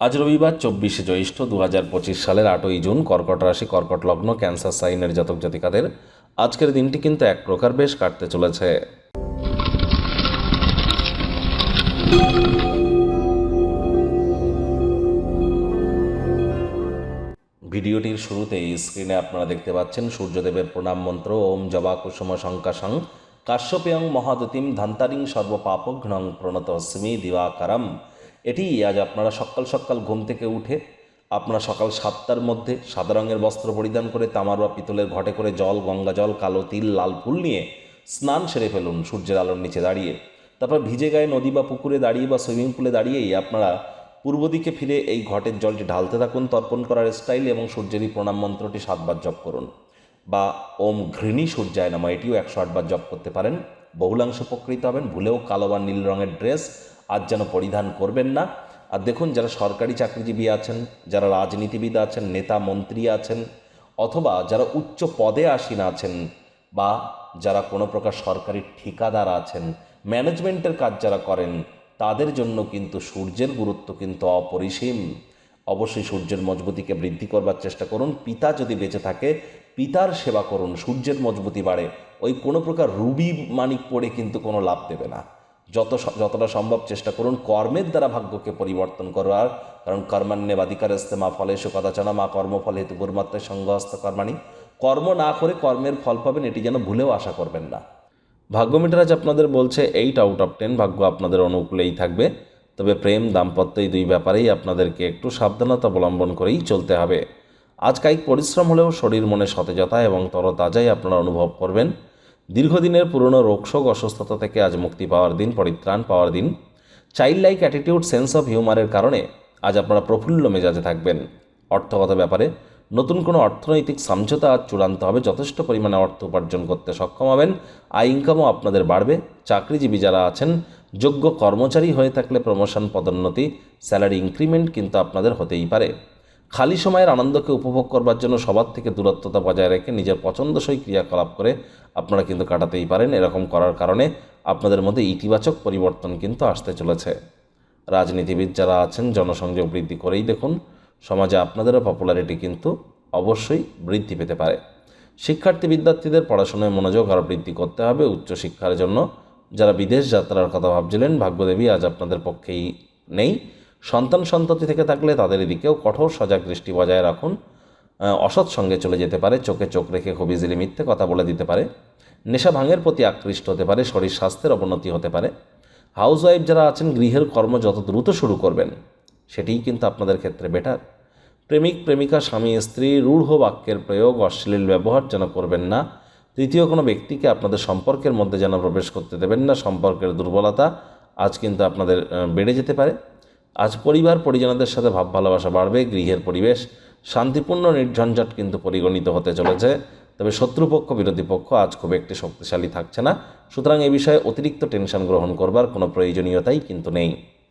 আজ রবিবার চব্বিশে জ্যৈষ্ঠ দু হাজার পঁচিশ সালের আটই জুন কর্কট রাশি, কর্কট লগ্ন, ক্যান্সার সাইনের জাতক জাতিকাদের আজকের দিনটি কিন্তু এক প্রকার বেশ কাটতে চলেছে। ভিডিওটির শুরুতেই স্ক্রিনে আপনারা দেখতে পাচ্ছেন সূর্যদেবের প্রণাম মন্ত্র, ওম জবা কুসুম শঙ্কাশং, কাশ্যপেয়ং মহাদতিম ধান্তারিং সর্বপাপঘ্নং প্রণত অস্মি দিবাকারম। এটি আজ আপনারা সকাল সকাল ঘুম থেকে উঠে আপনারা সকাল সাতটার মধ্যে সাদা রঙের বস্ত্র পরিধান করে তামার বা পিতলের ঘটে করে জল, গঙ্গা জল, কালো তিল, লাল ফুল নিয়ে স্নান সেরে ফেলুন সূর্যের আলোর নিচে দাঁড়িয়ে। তারপর ভিজে গায়ে নদী বা পুকুরে দাঁড়িয়ে বা সুইমিং পুলে দাঁড়িয়েই আপনারা পূর্ব দিকে ফিরে এই ঘটের জলটি ঢালতে থাকুন, তর্পণ করার স্টাইল এবং সূর্যেরই প্রণাম মন্ত্রটি সাতবার জপ করুন। বা ওম ঘৃণী সূর্যায় নামা, এটিও একশো আটবার জপ করতে পারেন। বহুলাংশ উপকৃত হবেন। ভুলেও কালো বা নীল রঙের ড্রেস আজ যেন পরিধান করবেন না। আর দেখুন, যারা সরকারি চাকরিজীবী আছেন, যারা রাজনীতিবিদ আছেন, নেতা, মন্ত্রী আছেন, অথবা যারা উচ্চ পদে আসীন আছেন, বা যারা কোনো প্রকার সরকারি ঠিকাদার আছেন, ম্যানেজমেন্টের কাজ যারা করেন, তাদের জন্য কিন্তু সূর্যের গুরুত্ব কিন্তু অপরিসীম। অবশ্যই সূর্যের মজবুতিকে বৃদ্ধি করবার চেষ্টা করুন। পিতা যদি বেঁচে থাকে, পিতার সেবা করুন। সূর্যের মজবুতি বাড়ে। ওই কোনো প্রকার রুবি মানিক পড়ে কিন্তু কোনো লাভ দেবে না। যত যতটা সম্ভব চেষ্টা করুন, কর্মের দ্বারা ভাগ্যকে পরিবর্তন করার কারণ কর্মান্যে বাদিকার মা ফলেশু কদাচনা মা কর্মফল হেতু গুরুমাত্রায় সঙ্গহস্ত কর্মাণী। কর্ম না করে কর্মের ফল পাবেন, এটি যেন ভুলেও আশা করবেন না। ভাগ্য মিটার আজ আপনাদের বলছে এইট আউট অফ টেন ভাগ্য আপনাদের অনুকূলেই থাকবে। তবে প্রেম, দাম্পত্য এই দুই ব্যাপারেই আপনাদেরকে একটু সাবধানতা অবলম্বন করেই চলতে হবে। আজ কায়িক পরিশ্রম হলেও শরীর মনে সতেজতা এবং তরতাজাই আপনারা অনুভব করবেন। দীর্ঘদিনের পুরনো রোগশোক অসুস্থতা থেকে আজ মুক্তি পাওয়ার দিন, পরিত্রাণ পাওয়ার দিন। Child like attitude, sense of হিউমারের কারণে আজ আপনারা প্রফুল্ল মেজাজে থাকবেন। অর্থগত ব্যাপারে নতুন কোনো অর্থনৈতিক সমঝোতা আজ চূড়ান্ত হবে। যথেষ্ট পরিমাণে অর্থ উপার্জন করতে সক্ষম হবেন। আয় ইনকামও আপনাদের বাড়বে। চাকরিজীবী যারা আছেন, যোগ্য কর্মচারী হয়ে থাকলে প্রমোশন পদোন্নতি স্যালারি ইনক্রিমেন্ট কিন্তু আপনাদের হতেই পারে। খালি সময়ের আনন্দকে উপভোগ করবার জন্য সবার থেকে দূরত্বতা বজায় রেখে নিজের পছন্দসই ক্রিয়াকলাপ করে আপনারা কিন্তু কাটাতেই পারেন এরকম করার কারণে আপনাদের মধ্যে ইতিবাচক পরিবর্তন কিন্তু আসতে চলেছে। রাজনীতিবিদ যারা আছেন, জনসংযোগ বৃদ্ধি করেই দেখুন, সমাজে আপনাদেরও পপুলারিটি কিন্তু অবশ্যই বৃদ্ধি পেতে পারে। শিক্ষার্থী বিদ্যার্থীদের পড়াশোনায় মনোযোগ আরও বৃদ্ধি করতে হবে উচ্চশিক্ষার জন্য। যারা বিদেশ যাত্রার কথা ভাবছিলেন, ভাগ্যদেবী আজ আপনাদের পক্ষেই নেই। সন্তান সন্ততি থেকে থাকলে তাদের দিকেও কঠোর সজাগ দৃষ্টি বজায় রাখুন। অসৎ সঙ্গে চলে যেতে পারে, চোখে চোখ রেখে খুব ইজিলি মিথ্যে কথা বলে দিতে পারে। নেশা ভাঙের প্রতি আকৃষ্ট হতে পারে, শরীর স্বাস্থ্যের অবনতি হতে পারে। হাউসওয়াইফ যারা আছেন, গৃহের কর্ম যত দ্রুত শুরু করবেন, সেটিই কিন্তু আপনাদের ক্ষেত্রে বেটার প্রেমিক, প্রেমিকা, স্বামী, স্ত্রী, রূঢ় বাক্যের প্রয়োগ অশ্লীল ব্যবহার যেন করবেন না। তৃতীয়, কোনো ব্যক্তিকে আপনাদের সম্পর্কের মধ্যে যেন প্রবেশ করতে দেবেন না, সম্পর্কের দুর্বলতা আজ কিন্তু আপনাদের বেড়ে যেতে পারে। আজ পরিবার পরিজনদের সাথে ভাব ভালোবাসা বাড়বে, গৃহের পরিবেশ শান্তিপূর্ণ, নির্ঝঞ্ঝট কিন্তু পরিগণিত হতে চলেছে। তবে শত্রুপক্ষ, বিরোধী পক্ষ আজ খুব একটি শক্তিশালী থাকছে না। সুতরাং এ বিষয়ে অতিরিক্ত টেনশন গ্রহণ করবার কোনো প্রয়োজনীয়তাই কিন্তু নেই।